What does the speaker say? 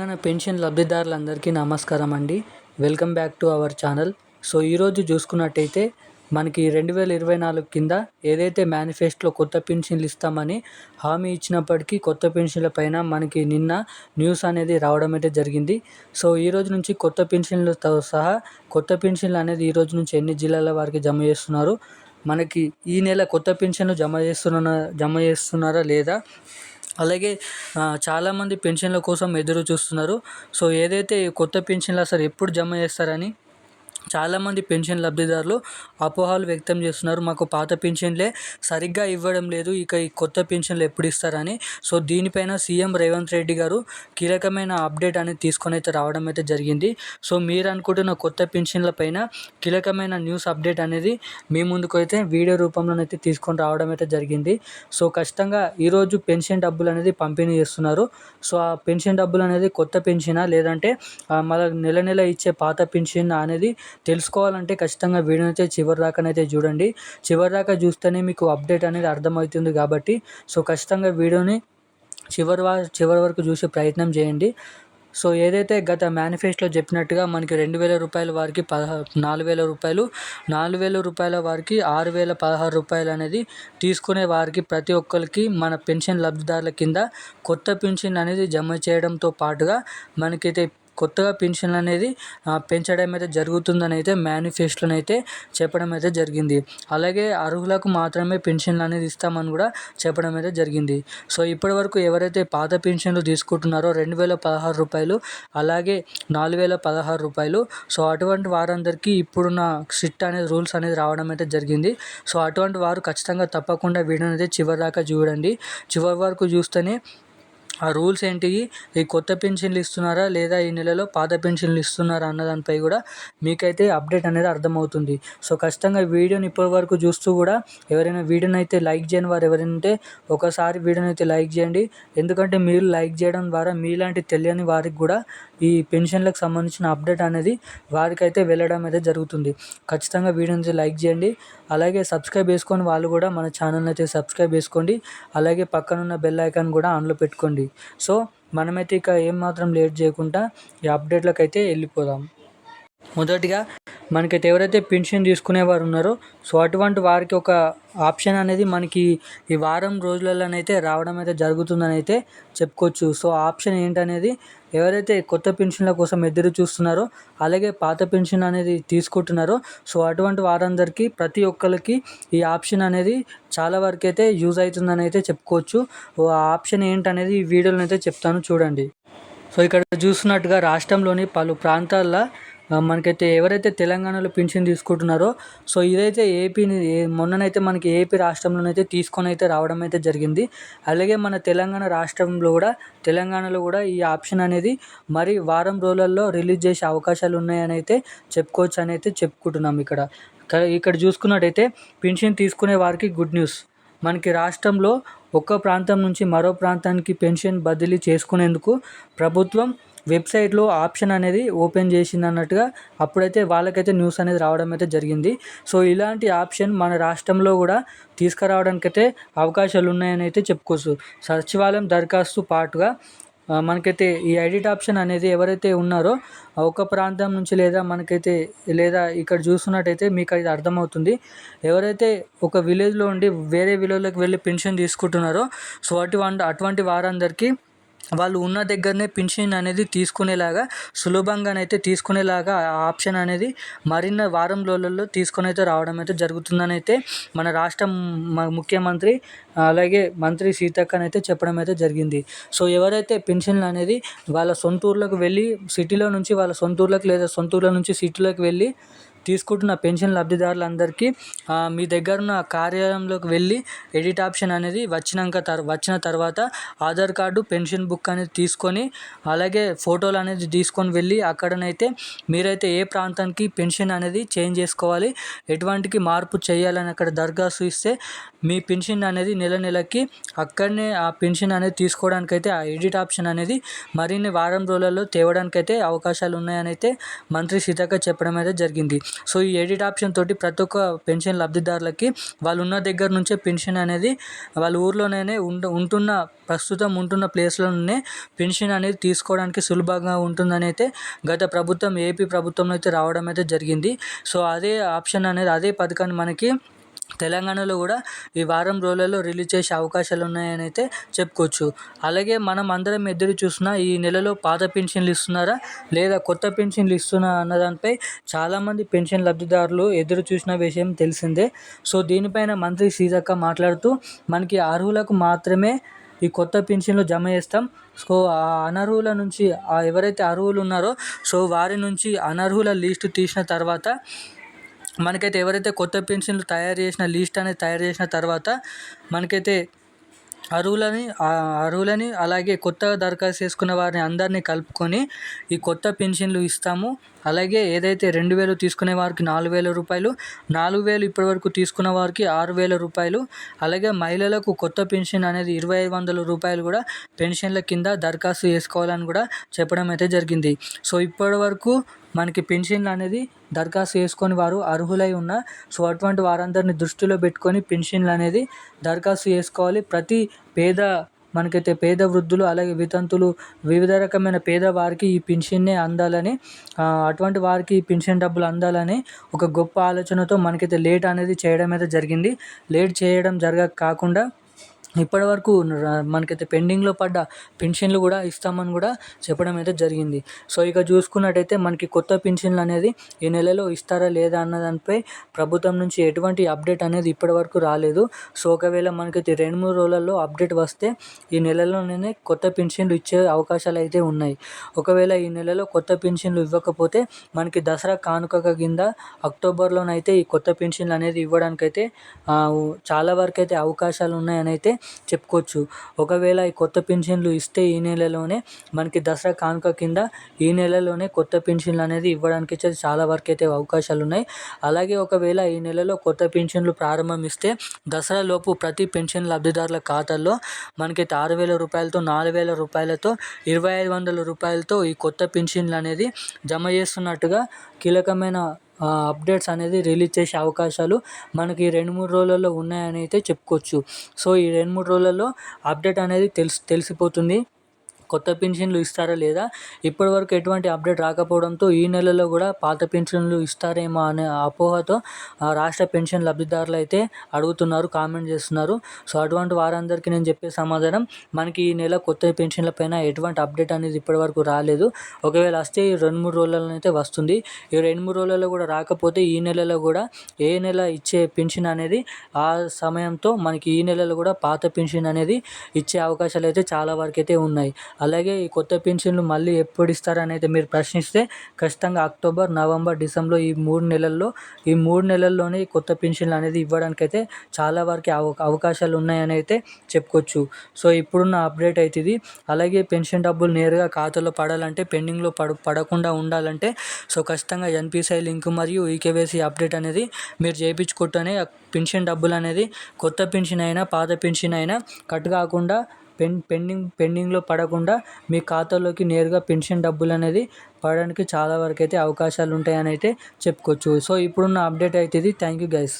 Telangana pension లబ్ధిదారులందరికీ నమస్కారం అండి. Welcome back to our channel. So ఈరోజు చూసుకున్నట్టయితే మనకి రెండు వేల ఇరవై నాలుగు కింద ఏదైతే మేనిఫెస్టోలో కొత్త పెన్షన్లు ఇస్తామని హామీ ఇచ్చినప్పటికీ కొత్త పెన్షన్ల పైన మనకి నిన్న న్యూస్ అనేది రావడం అయితే జరిగింది. సో ఈ రోజు నుంచి కొత్త పెన్షన్లతో సహా కొత్త పెన్షన్లు అనేది ఈ రోజు నుంచి ఎన్ని జిల్లాల వారికి జమ చేస్తున్నారు? మనకి ఈ నెల కొత్త పెన్షన్లు జమ చేస్తున్న జమ చేస్తున్నారా లేదా? అలాగే చాలామంది పెన్షన్ల కోసం ఎదురు చూస్తున్నారు సో ఏదైతే కొత్త పెన్షన్లు అసలు ఎప్పుడు జమ చేస్తారని? చాలామంది పెన్షన్ లబ్ధిదారులు అపోహలు వ్యక్తం చేస్తున్నారు. మాకు పాత పెన్షన్లే సరిగ్గా ఇవ్వడం లేదు. ఇక ఈ కొత్త పెన్షన్లు ఎప్పుడు ఇస్తారని. సో దీనిపైన సీఎం రేవంత్ రెడ్డి గారు కీలకమైన అప్డేట్ అనేది తీసుకొని అయితే రావడం అయితే జరిగింది. సో మీరు అనుకుంటున్న కొత్త పెన్షన్ల పైన కీలకమైన న్యూస్ అప్డేట్ అనేది మీ ముందుకు అయితే వీడియో రూపంలోనైతే తీసుకొని రావడం అయితే జరిగింది. సో ఖచ్చితంగా ఈరోజు పెన్షన్ డబ్బులు అనేది పంపిణీ చేస్తున్నారు. సో ఆ పెన్షన్ డబ్బులు అనేది కొత్త పెన్షనా? లేదంటే మళ్ళీ నెల నెల ఇచ్చే పాత పెన్షన్ అనేది తెలుసుకోవాలంటే ఖచ్చితంగా వీడియోనైతే చివరి దాకానైతే చూడండి. చివరి దాకా చూస్తేనే మీకు అప్డేట్ అనేది అర్థమవుతుంది కాబట్టి సో ఖచ్చితంగా వీడియోని చివరి వా చివరి వరకు చూసే ప్రయత్నం చేయండి. సో ఏదైతే గత మేనిఫెస్టోలో చెప్పినట్టుగా మనకి రెండు వేల రూపాయల వారికి పదహా నాలుగు వేల రూపాయలు నాలుగు వేల రూపాయల వారికి ఆరు వేల పదహారు రూపాయలు అనేది తీసుకునే వారికి ప్రతి ఒక్కరికి మన పెన్షన్ లబ్ధిదారుల కింద కొత్త పెన్షన్ అనేది జమ చేయడంతో పాటుగా మనకైతే కొత్తగా పెన్షన్ అనేది పెంచడం అయితే జరుగుతుందని అయితే మేనిఫెస్టోని అయితే చెప్పడం అయితే జరిగింది. అలాగే అర్హులకు మాత్రమే పెన్షన్లు అనేది ఇస్తామని కూడా చెప్పడం అయితే జరిగింది. సో ఇప్పటి వరకు ఎవరైతే పాత పెన్షన్లు తీసుకుంటున్నారో రెండు వేల పదహారు రూపాయలు అలాగే నాలుగు వేల పదహారు రూపాయలు. సో అటువంటి వారందరికీ ఇప్పుడున్న సిట్ అనేది రూల్స్ అనేది రావడం అయితే జరిగింది. సో అటువంటి వారు ఖచ్చితంగా తప్పకుండా వీడియోని అయితే చివరి దాకా చూడండి. చివరి వరకు చూస్తేనే ఆ రూల్స్ ఏంటివి? ఈ కొత్త పెన్షన్లు ఇస్తున్నారా? లేదా ఈ నెలలో పాత పెన్షన్లు ఇస్తున్నారా? అన్న దానిపై కూడా మీకైతే అప్డేట్ అనేది అర్థమవుతుంది. సో ఖచ్చితంగా వీడియోని ఇప్పటి వరకు చూస్తూ కూడా ఎవరైనా వీడియోని అయితే లైక్ చేయని వారు ఎవరైనా ఉంటే ఒకసారి వీడియోని అయితే లైక్ చేయండి. ఎందుకంటే మీరు లైక్ చేయడం ద్వారా మీలాంటి తెలియని వారికి కూడా ఈ పెన్షన్లకు సంబంధించిన అప్డేట్ అనేది వారికైతే వెళ్ళడం అయితే జరుగుతుంది. ఖచ్చితంగా వీడియోని లైక్ చేయండి. అలాగే సబ్స్క్రైబ్ చేసుకొని వాళ్ళు కూడా మన ఛానల్ని అయితే సబ్స్క్రైబ్ చేసుకోండి. అలాగే పక్కనున్న బెల్ ఐకాన్ కూడా ఆన్లో పెట్టుకోండి. సో మనమైతే ఇక ఏమాత్రం లేట్ చేయకుండా ఈ అప్డేట్లకైతే వెళ్ళిపోదాం. మొదటిగా మనకైతే ఎవరైతే పెన్షన్ తీసుకునేవారు ఉన్నారో సో అటువంటి వారికి ఒక ఆప్షన్ అనేది మనకి ఈ వారం రోజులలోనైతే రావడం అయితే జరుగుతుందని అయితే చెప్పుకోవచ్చు. సో ఆప్షన్ ఏంటనేది ఎవరైతే కొత్త పెన్షన్ల కోసం ఎదురు చూస్తున్నారో అలాగే పాత పెన్షన్ అనేది తీసుకుంటున్నారో సో అటువంటి వారందరికీ ప్రతి ఒక్కరికి ఈ ఆప్షన్ అనేది చాలా వరకు అయితే యూజ్ అవుతుందని అయితే చెప్పుకోవచ్చు. ఆ ఆప్షన్ ఏంటనేది ఈ వీడియోలో అయితే చెప్తాను చూడండి. సో ఇక్కడ చూస్తున్నట్టుగా రాష్ట్రంలోని పలు ప్రాంతాల్లో మనకైతే ఎవరైతే తెలంగాణలో పింఛన్ తీసుకుంటున్నారో సో ఇదైతే ఏపీని మొన్ననైతే మనకి ఏపీ రాష్ట్రంలోనైతే తీసుకొని అయితే రావడం అయితే జరిగింది. అలాగే మన తెలంగాణ రాష్ట్రంలో కూడా తెలంగాణలో కూడా ఈ ఆప్షన్ అనేది మరి వారం రోజులలో రిలీజ్ చేసే అవకాశాలు ఉన్నాయని అయితే చెప్పుకోవచ్చు అని అయితే చెప్పుకుంటున్నాం ఇక్కడ. ఇక్కడ చూసుకున్నట్టయితే పెన్షన్ తీసుకునే వారికి గుడ్ న్యూస్. మనకి రాష్ట్రంలో ఒక్క ప్రాంతం నుంచి మరో ప్రాంతానికి పెన్షన్ బదిలీ చేసుకునేందుకు ప్రభుత్వం వెబ్సైట్లో ఆప్షన్ అనేది ఓపెన్ చేసింది అన్నట్టుగా అప్పుడైతే వాళ్ళకైతే న్యూస్ అనేది రావడం అయితే జరిగింది. సో ఇలాంటి ఆప్షన్ మన రాష్ట్రంలో కూడా తీసుకురావడానికైతే అవకాశాలు ఉన్నాయని అయితే చెప్పుకోవచ్చు. సచివాలయం దరఖాస్తు పాటుగా మనకైతే ఈ ఎడిట్ ఆప్షన్ అనేది ఎవరైతే ఉన్నారో ఒక ప్రాంతం నుంచి లేదా మనకైతే లేదా ఇక్కడ చూస్తున్నట్టయితే మీకు అది అర్థమవుతుంది. ఎవరైతే ఒక విలేజ్లో ఉండి వేరే విలేజ్లోకి వెళ్ళి పెన్షన్ తీసుకుంటున్నారో సో అటువంటి అటువంటి వారందరికీ వాళ్ళు ఉన్న దగ్గరనే పింఛన్ అనేది తీసుకునేలాగా సులభంగానైతే తీసుకునేలాగా ఆప్షన్ అనేది మరిన్ని వారం రోజులలో తీసుకొని అయితే రావడం అయితే జరుగుతుందని అయితే మన రాష్ట్ర ముఖ్యమంత్రి అలాగే మంత్రి సీతక్కని అయితే చెప్పడం అయితే జరిగింది. సో ఎవరైతే పెన్షన్లు అనేది వాళ్ళ సొంత ఊర్లకు వెళ్ళి సిటీలో నుంచి వాళ్ళ సొంత ఊర్లకు లేదా సొంత ఊర్ల నుంచి సిటీలోకి వెళ్ళి తీసుకుంటున్న పెన్షన్ లబ్ధిదారులందరికీ మీ దగ్గర ఉన్న కార్యాలయంలోకి వెళ్ళి ఎడిట్ ఆప్షన్ అనేది వచ్చినాక తర్ వచ్చిన తర్వాత ఆధార్ కార్డు పెన్షన్ బుక్ అనేది తీసుకొని అలాగే ఫోటోలు అనేది తీసుకొని వెళ్ళి అక్కడనైతే మీరైతే ఏ ప్రాంతానికి పెన్షన్ అనేది చేంజ్ చేసుకోవాలి ఎటువంటికి మార్పు చేయాలని అక్కడ దరఖాస్తు ఇస్తే మీ పెన్షన్ అనేది నెల నెలకి అక్కడనే ఆ పెన్షన్ అనేది తీసుకోవడానికి అయితే ఆ ఎడిట్ ఆప్షన్ అనేది మరిన్ని వారం రోజులలో తేవడానికి అయితే అవకాశాలు ఉన్నాయని అయితే మంత్రి సీతక్క చెప్పడం అయితే జరిగింది. సో ఈ ఎడిట్ ఆప్షన్ తోటి ప్రతి ఒక్క పెన్షన్ లబ్ధిదారులకి వాళ్ళు ఉన్న దగ్గర నుంచే పెన్షన్ అనేది వాళ్ళ ఊర్లోనే ఉండ ఉంటున్న ప్రస్తుతం ఉంటున్న ప్లేస్లోనే పెన్షన్ అనేది తీసుకోవడానికి సులభంగా ఉంటుందని అయితే గత ప్రభుత్వం ఏపీ ప్రభుత్వంలో అయితే రావడం అయితే జరిగింది. సో అదే ఆప్షన్ అనేది అదే పథకాన్ని మనకి తెలంగాణలో కూడా ఈ వారం రోజులలో రిలీజ్ చేసే అవకాశాలు ఉన్నాయని అయితే చెప్పుకోవచ్చు. అలాగే మనం అందరం ఎదురు చూసిన ఈ నెలలో పాత పెన్షన్లు ఇస్తున్నారా? లేదా కొత్త పెన్షన్లు ఇస్తున్నా అన్న దానిపై చాలామంది పెన్షన్ లబ్ధిదారులు ఎదురు చూసిన విషయం తెలిసిందే. సో దీనిపైన మంత్రి సీతక్క మాట్లాడుతూ మనకి అర్హులకు మాత్రమే ఈ కొత్త పెన్షన్లు జమ చేస్తాం. సో ఆ అనర్హుల నుంచి ఎవరైతే అర్హులు ఉన్నారో సో వారి నుంచి అనర్హుల లిస్టు తీసిన తర్వాత మనకైతే ఎవరైతే కొత్త పెన్షన్లు తయారు చేసిన లిస్ట్ అనేది తయారు చేసిన తర్వాత మనకైతే అర్హులని అర్హులని అలాగే కొత్తగా దరఖాస్తు చేసుకున్న వారిని అందరినీ కలుపుకొని ఈ కొత్త పెన్షన్లు ఇస్తాము. అలాగే ఏదైతే రెండు వేలు తీసుకునే వారికి నాలుగు వేల రూపాయలు నాలుగు వేలు ఇప్పటివరకు తీసుకున్న వారికి ఆరు వేల రూపాయలు అలాగే మహిళలకు కొత్త పెన్షన్ అనేది ఇరవై ఐదు వందల రూపాయలు కూడా పెన్షన్ల కింద దరఖాస్తు చేసుకోవాలని కూడా చెప్పడం అయితే జరిగింది. సో ఇప్పటి వరకు మనకి పెన్షన్లు అనేది దరఖాస్తు చేసుకొని వారు అర్హులై ఉన్న సో అటువంటి వారందరిని దృష్టిలో పెట్టుకొని పెన్షన్లు అనేది దరఖాస్తు చేసుకోవాలి. ప్రతి పేద మనకైతే పేద వృద్ధులు అలాగే వితంతులు వివిధ రకమైన పేదవారికి ఈ పెన్షన్నే అందాలని అటువంటి వారికి ఈ పెన్షన్ డబ్బులు అందాలని ఒక గొప్ప ఆలోచనతో మనకైతే లేట్ అనేది చేయడం అయితే జరిగింది. లేట్ చేయడం జరగక కాకుండా ఇప్పటివరకు మనకైతే పెండింగ్లో పడ్డ పెన్షన్లు కూడా ఇస్తామని కూడా చెప్పడం అయితే జరిగింది. సో ఇక చూసుకున్నట్టయితే మనకి కొత్త పెన్షన్లు అనేది ఈ నెలలో ఇస్తారా లేదా అన్న దానిపై ప్రభుత్వం నుంచి ఎటువంటి అప్డేట్ అనేది ఇప్పటివరకు రాలేదు. సో ఒకవేళ మనకైతే రెండు మూడు రోజులలో అప్డేట్ వస్తే ఈ నెలలోనే కొత్త పెన్షన్లు ఇచ్చే అవకాశాలు అయితే ఉన్నాయి. ఒకవేళ ఈ నెలలో కొత్త పెన్షన్లు ఇవ్వకపోతే మనకి దసరా కానుక కింద అక్టోబర్లోనైతే ఈ కొత్త పెన్షన్లు అనేది ఇవ్వడానికైతే చాలా వరకు అయితే అవకాశాలు ఉన్నాయని అయితే చెప్పుకోవచ్చు. ఒకవేళ ఈ కొత్త పెన్షన్లు ఇస్తే ఈ నెలలోనే మనకి దసరా కానుక కింద ఈ నెలలోనే కొత్త పెన్షన్లు అనేది ఇవ్వడానికి అయితే చాలా వరకు అయితే అవకాశాలు ఉన్నాయి. అలాగే ఒకవేళ ఈ నెలలో కొత్త పెన్షన్లు ప్రారంభమిస్తే దసరా లోపు ప్రతి పెన్షన్ లబ్ధిదారుల ఖాతాల్లో మనకైతే ఆరు వేల రూపాయలతో నాలుగు వేల రూపాయలతో ఇరవై ఐదు వందల రూపాయలతో ఈ కొత్త పెన్షన్లు అనేది జమ చేస్తున్నట్టుగా కీలకమైన అప్డేట్స్ అనేది రిలీజ్ చేసే అవకాశాలు మనకి రెండు మూడు రోజులలో ఉన్నాయని అయితే చెప్పుకోవచ్చు. సో ఈ రెండు మూడు రోజులలో అప్డేట్ అనేది తెలిసి తెలిసిపోతుంది. కొత్త పెన్షన్లు ఇస్తారా లేదా? ఇప్పటివరకు ఎటువంటి అప్డేట్ రాకపోవడంతో ఈ నెలలో కూడా పాత పెన్షన్లు ఇస్తారేమో అనే అపోహతో రాష్ట్ర పెన్షన్ లబ్ధిదారులు అయితే అడుగుతున్నారు కామెంట్ చేస్తున్నారు. సో అటువంటి వారందరికీ నేను చెప్పే సమాధానం మనకి ఈ నెల కొత్త పెన్షన్ల పైన ఎటువంటి అప్డేట్ అనేది ఇప్పటివరకు రాలేదు. ఒకవేళ వస్తే ఈ రెండు మూడు రోజులలో అయితే వస్తుంది. ఈ రెండు మూడు రోజులలో కూడా రాకపోతే ఈ నెలలో కూడా ఏ నెల ఇచ్చే పెన్షన్ అనేది ఆ సమయంతో మనకి ఈ నెలలో కూడా పాత పెన్షన్ అనేది ఇచ్చే అవకాశాలు అయితే చాలా వరకు అయితే ఉన్నాయి. అలాగే ఈ కొత్త పెన్షన్లు మళ్ళీ ఎప్పుడు ఇస్తారని అయితే మీరు ప్రశ్నిస్తే ఖచ్చితంగా అక్టోబర్ నవంబర్ డిసెంబర్లో ఈ మూడు నెలల్లో ఈ మూడు నెలల్లోనే ఈ కొత్త పెన్షన్లు అనేది ఇవ్వడానికి అయితే చాలా వరకు అవ అవకాశాలు ఉన్నాయని అయితే చెప్పుకోవచ్చు. సో ఇప్పుడున్న అప్డేట్ అయితే ఇది అలాగే పెన్షన్ డబ్బులు నేరుగా ఖాతాలో పడాలంటే పెండింగ్లో పడ పడకుండా ఉండాలంటే సో ఖచ్చితంగా ఎన్పిసిఐ లింక్ మరియు ఈకేవైసీ అప్డేట్ అనేది మీరు చేయించుకుంటేనే పెన్షన్ డబ్బులు అనేది కొత్త పెన్షన్ అయినా పాత పెన్షన్ అయినా కట్ కాకుండా పెన్ పెండింగ్ పెండింగ్లో పడకుండా మీ ఖాతాలోకి నేరుగా పెన్షన్ డబ్బులు అనేది పడడానికి చాలా వరకు అయితే అవకాశాలు ఉంటాయని అయితే చెప్పుకోవచ్చు. సో ఇప్పుడున్న అప్డేట్ అయితే ఇది థ్యాంక్ యూ గైస్.